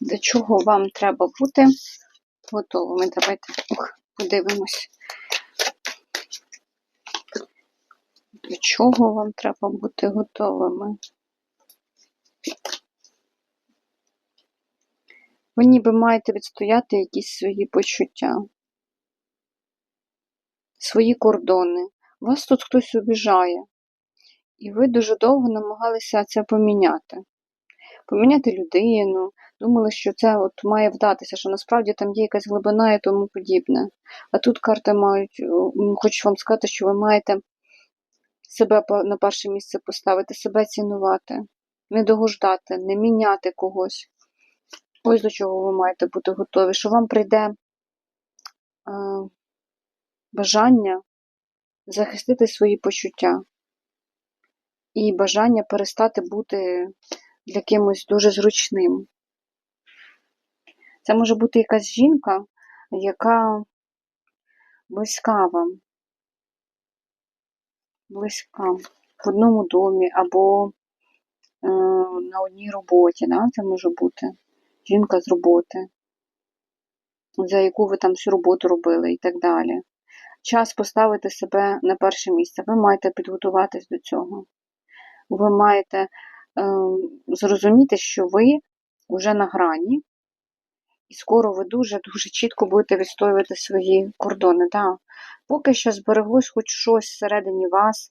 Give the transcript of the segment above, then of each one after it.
До чого вам треба бути готовими? Давайте подивимось. До чого вам треба бути готовими? Ви ніби маєте відстояти якісь свої почуття, свої кордони. Вас тут хтось обіжає, і ви дуже довго намагалися це поміняти. Поміняти людину, думали, що це от має вдатися, що насправді там є якась глибина і тому подібне. А тут карти мають, хочу вам сказати, що ви маєте себе на перше місце поставити, себе цінувати, не догождати, не міняти когось. Ось до чого ви маєте бути готові, що вам прийде е, бажання захистити свої почуття і бажання перестати бути для кимось дуже зручним. Це може бути якась жінка, яка близька вам, близька в одному домі або е, на одній роботі. Да? Це може бути жінка з роботи, за яку ви там всю роботу робили і так далі. Час поставити себе на перше місце. Ви маєте підготуватись до цього. Ви маєте зрозуміти, що ви вже на грані, і скоро ви дуже-дуже чітко будете відстоювати свої кордони. Да. Поки що збереглось хоч щось всередині вас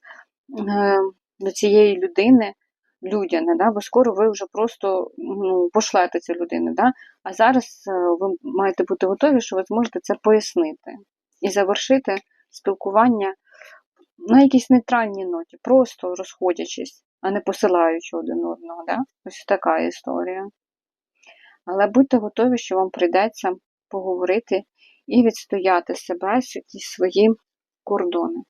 е, до цієї людини, людяне, да, бо скоро ви вже просто ну, пошлете цю людину. Да? А зараз е, ви маєте бути готові, що ви зможете це пояснити і завершити спілкування на якійсь нейтральній ноті, просто розходячись, а не посилаючи один одного. Да? Ось така історія. Але будьте готові, що вам прийдеться поговорити і відстояти себе, якісь свої кордони.